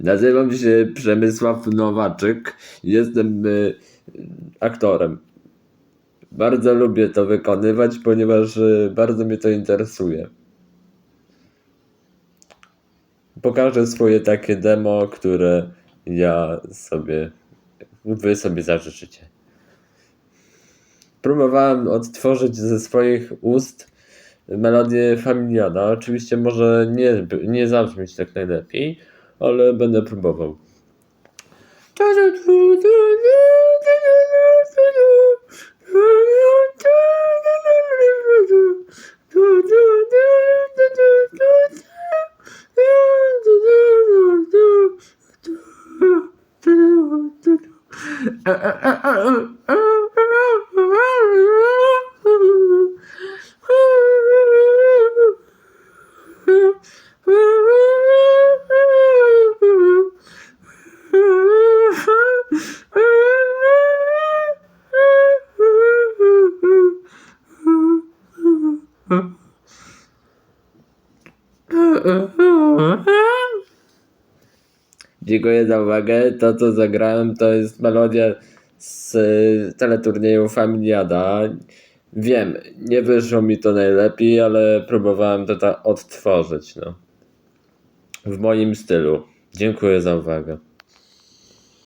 Nazywam się Przemysław Nowaczyk. Jestem y, aktorem. Bardzo lubię to wykonywać, ponieważ y, bardzo mnie to interesuje. Pokażę swoje takie demo, które ja sobie, wy sobie zażyczycie. Próbowałem odtworzyć ze swoich ust melodię Familiada. Oczywiście może nie, nie zabrzmieć tak najlepiej, ale będę próbował. Dziękuję za uwagę. To, co zagrałem, to jest melodia z y, teleturnieju Familiada. Wiem, nie wyszło mi to najlepiej, ale próbowałem to ta odtworzyć, no. W moim stylu. Dziękuję za uwagę.